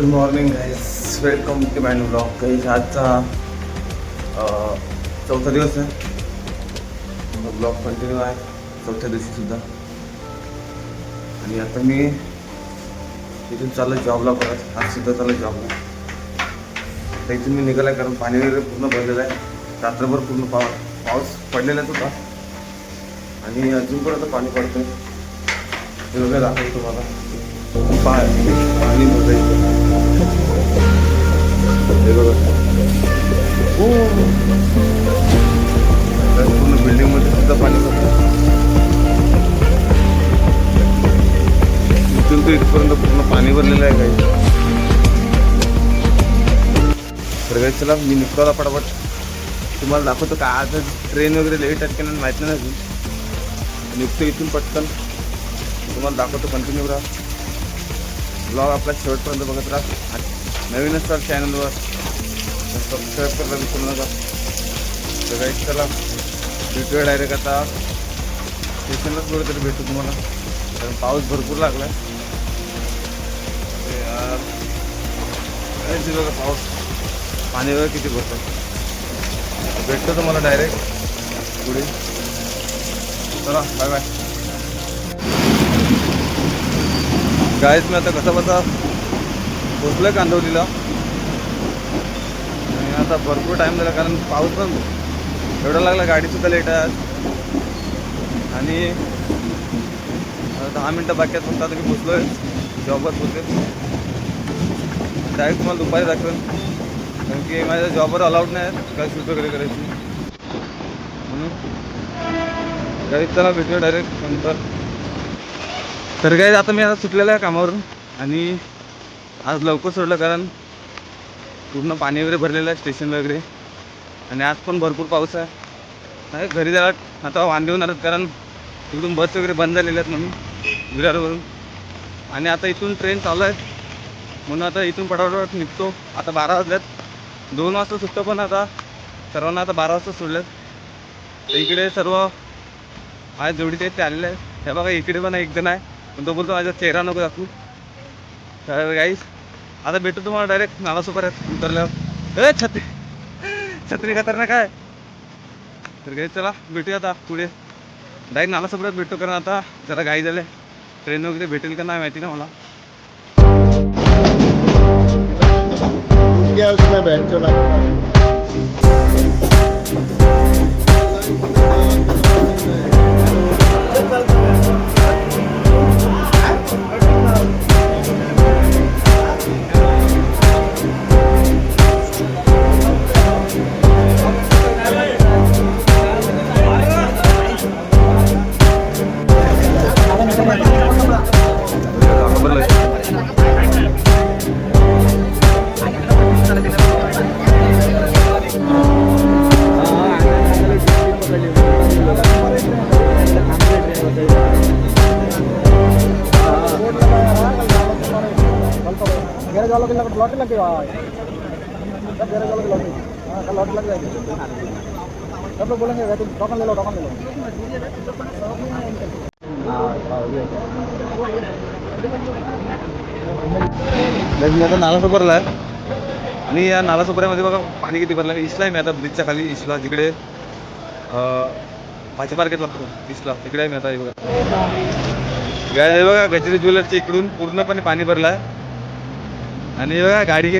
Good morning guys welcome to man blog guys आजचा चौथा दिवस आहे ब्लॉग कंटिन्यू आहे। चौथ्या दिवशीसुद्धा आणि आता मी तिथून चाललं जॉबला परत. आज सुद्धा चाललं जॉबला तर इथून मी निघाला कारण पाणी वगैरे पूर्ण भरलेलं आहे. रात्रभर पूर्ण पाव पाऊस पडलेलाच होता. आणि अजून पण आता पाणी पडतं हे वगैरे दाखवतो तुम्हाला. पाणी बघायचं चला मी निघतो आता पटापट. तुम्हाला दाखवतो का आज ट्रेन वगैरे लेट आहेत की नाही माहीत नाही अजून. निघतो इथून पटकन. तुम्हाला दाखवतो कंटिन्यू राहा. ब्लॉग आपला शेवटपर्यंत बघत राहा. आणि नवीन असतात चॅनलवर सबस्क्राईब करायला विसरू नका. तर काही चला. भेटूया डायरेक्ट आता. स्टेशनलाच कुठेतरी भेटू तुम्हाला. कारण पाऊस भरपूर लागला यार. पाऊस? पाणी वगैरे किती भरतं? भेटतो तुम्हाला डायरेक्ट पुढे. चला बाय बाय गायच मी आता कसा बसा? पोचलं कांदवलीला आणि आता भरपूर टाईम झाला कारण पाऊस पण एवढा लागला गाडीसुद्धा लेट आहे आज. आणि दहा मिनटं बाकी आहेत फक्त आता मी आहे जॉबवर पोचले डायरेक्ट तुम्हाला दुपारी दाखवेल कारण की माझ्या जॉबवर अलाउड नाही आहेत. काय शूट वगैरे करायची. म्हणून गरीब चला भेटलो डायरेक्ट नंतर. तर काही आता मी आता सुटलेलं आहे कामावरून आणि आज लवकर सोडलं कारण पूर्ण पाणी वगैरे भरलेलं आहे स्टेशन वगैरे. आणि आज पण भरपूर पाऊस आहे. नाही घरी जायला आता वांदे होणार आहेत कारण इकडून बस वगैरे बंद झालेल्या आहेत म्हणून विरारवरून. आणि आता इथून ट्रेन चालू आहे म्हणून आता इथून पटापट निघतो. आता बारा वाजल्यात दोन वाजता सुटतं पण आता. सर्वांना आता बारा वाजता सोडलं इकडे सर्व माझ्या जोडीचे ते आलेले आहेत. हे बघा इकडे पण एक जण आहे. पण तो बोलतो माझा चेहरा नको दाखवू. तर गाईस आता भेटू तुम्हाला डायरेक्ट नालासोपर आहेत उतरल्यावर. ए छत्री. छत्री खतरनाक काय तर गाईस चला भेटूया आता पुढे. डायरेक्ट नालासोपरात भेटतो कारण आता जरा गाई झाले. ट्रेन वगैरे भेटेल का नाही माहिती ना मला. क्या उसमें बैठ चला गैरेज सब लोग बोलेंगे वैसे टोकन ले लो टोकन ले लो मी आता नालासोपरला आहे आणि या नालासोपऱ्यामध्ये बघा पाणी किती भरलं आहे इसला आहे मी आता ब्रिजच्या खाली इसला जिकडे पाचशे भाजी मार्केट लागतो इसला तिकडे आहे मी आता बघा गाय बघा गजरी ज्वेलरच्या इकडून पूर्णपणे पाणी भरलं आहे आणि बघा गाडी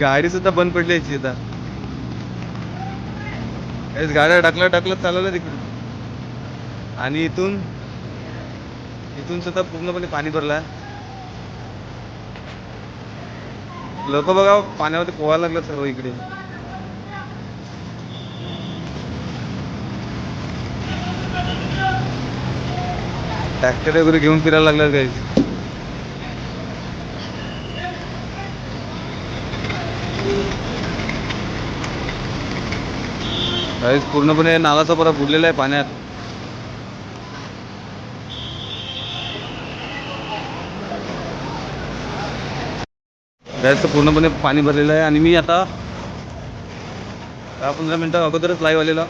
गाडी सुद्धा बंद पडली याची आता. काहीच गाड्या टाकलं टाकलं चालवलं तिकडून. आणि इथून इथून सुद्धा पूर्णपणे पाणी भरला. लोक बघा पाण्यामध्ये पोहायला लागलं सर्व इकडे. ट्रॅक्टर वगैरे घेऊन फिरायला लागलं काही गाईस पूर्णपणे नालाचा परा बुडलेला आहे पाण्यात. गॅसचं पूर्णपणे पाणी भरलेलं आहे आणि मी आता दहा पंधरा मिनटं अगोदरच लाईव्ह आलेला.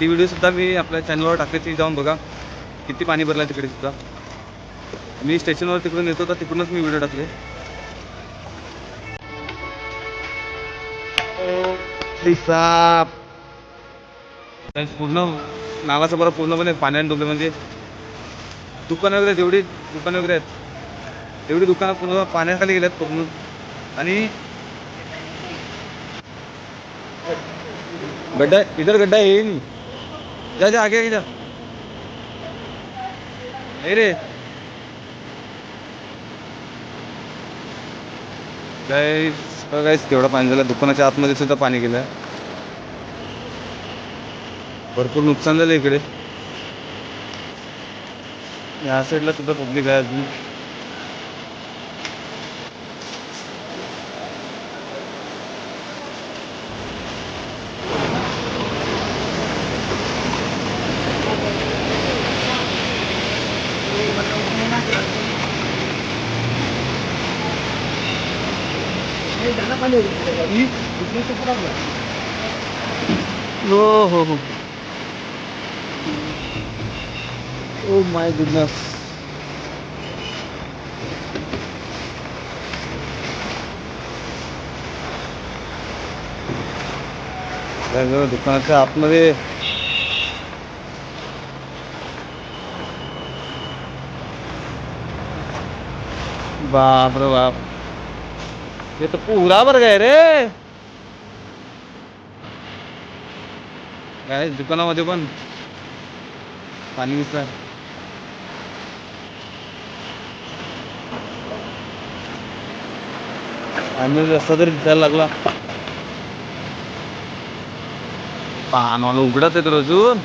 ती व्हिडिओ सुद्धा मी आपल्या चॅनलवर टाकायची जाऊन बघा. किती पाणी भरलं आहे तिकडे सुद्धा. मी स्टेशनवर तिकडून येतो तर तिकडूनच मी व्हिडिओ टाकले. साप पूर्ण नावाचं बरं पूर्णपणे म्हणजे पाण्याने डुबले म्हणजे दुकानं वगैरे जेवढी दुकानं वगैरे आहेत. तेवढी दुकानं पूर्ण पाण्याखाली गेल्यात पूर्ण आणि गड्डा इधर गड्डा आहे नाही. जा जा आगे जा नाही रे. काय काहीच तेवढं पाणी झालं. दुकानाच्या आतमध्ये सुद्धा पाणी गेलं. भरपूर नुकसान झालं इकडे. या साईडला सुद्धा पब्लिक आहे अजून. हो हो हो. Oh my goodness. दुकानाच्या आतमध्ये बाप रे बाप हे तर पुरा बरं काय रे काय दुकानामध्ये पण पाणी दिसतंय आणि रस्ता तरी दिसायला लागला. पान पानवाला उघडत आहे तर अजून.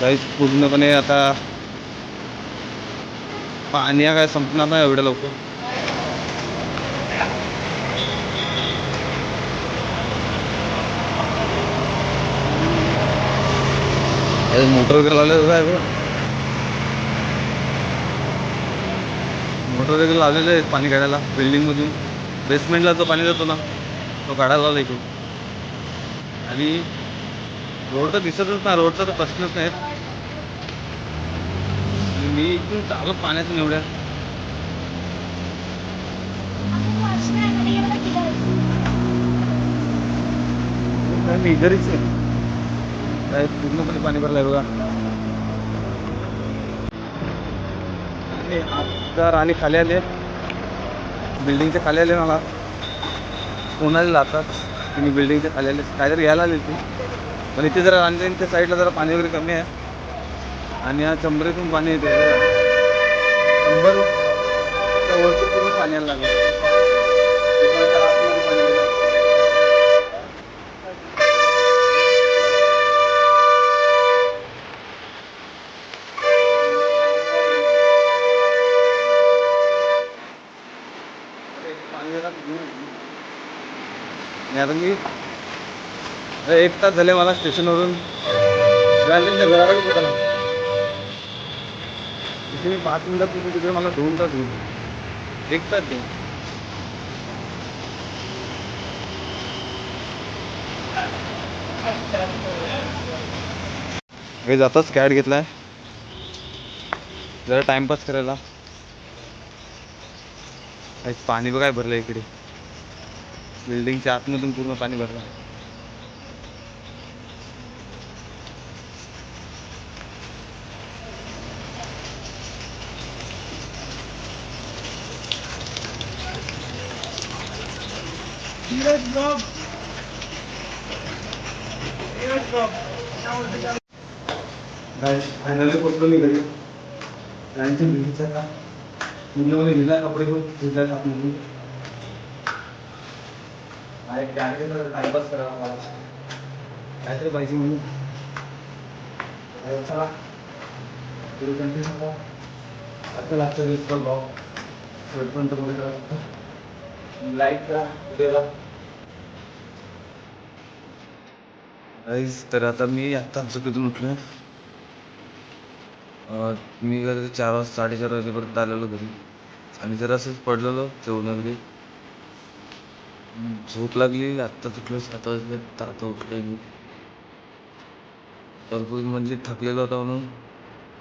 काहीच पूर्णपणे आता पाणी काय संपणार नाही एवढ्या लवकर. मोटर वगैरे लावलेलं आहे बघ मोटर वगैरे लावलेले आहेत पाणी काढायला बिल्डिंगमधून बेसमेंटला जो पाणी जातो ना तो काढायला लावला इकडून. आणि रोड तर दिसतच नाही रोडचा तर प्रश्नच नाही. मी इथून चालत पाण्यातून एवढ्या. काय मी इधरच आहे. काय पूर्णपणे पाणी भरलंय बघा. आणि आता राणी खाली आले बिल्डिंगच्या खाली आले मला. कोणाला आलेला आता बिल्डिंगच्या खाली आले काहीतरी घ्यायला आले ते पण इथे जरा राणीच्या साईडला जरा पाणी वगैरे कमी आहे. आणि या चंबरेतून पाणी येते चंबर वरती पूर्ण पाणी यायला लागलं कारण की एक तास झाले मला स्टेशनवरून. गांधीच्या घराकडे पोहोचला तिथे मी पाच मिनिटात तिथे तिकडे मला दोन तास घेऊन एक तास दे हे जाताच कॅड घेतलाय. जरा टाइमपास करायला. काहीच पाणी बघाय भरलं इकडे. बिल्डिंगच्या आतमधून पूर्ण पाणी भरलं फायनली पोचलो मी घरी. गाडीच्या बिल्डिंगचा का भिजला कपडे पण भिजला आहे टाइमपास करावा काहीतरी पाहिजे म्हणून. चला. कंटिन्यू आता लागतं रील्स ब्लॉग शेवटपर्यंत पुढे लाईक करा तर आता मी आत्ता चुकीतून उठलोय. मी चार वाजता साडेचार वाजेपर्यंत आलेलो घरी. आणि जरा असंच पडलेलो तेवढं झोप लागली आत्ता उठलो सात वाजले तर आता उठलोय मी. भरपूर म्हणजे थकलेलो होता म्हणून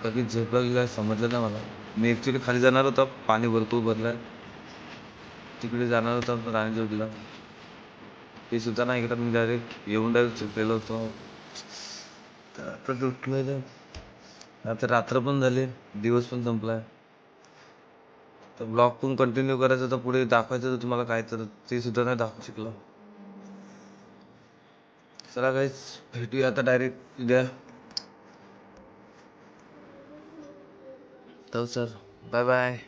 कधी झोप लागली काय समजलं नाही मला. मी ॲक्च्युली खाली जाणार होता पाणी भरपूर भरलं आहे तिकडे जाणार होता राणी जोडीला ते सुद्धा नाही इकडं मी डायरेक्ट येऊन डायरेक्ट झोपलेलो होतो. तर आता झोपलेलं आता रात्र पण झाली दिवस पण संपला आहे तर ब्लॉग पण कंटिन्यू करायचं तर पुढे दाखवायचं तर तुम्हाला काय तर ते सुद्धा नाही दाखवू शकलो. चला काहीच भेटूया आता डायरेक्ट उद्या. तर सर बाय बाय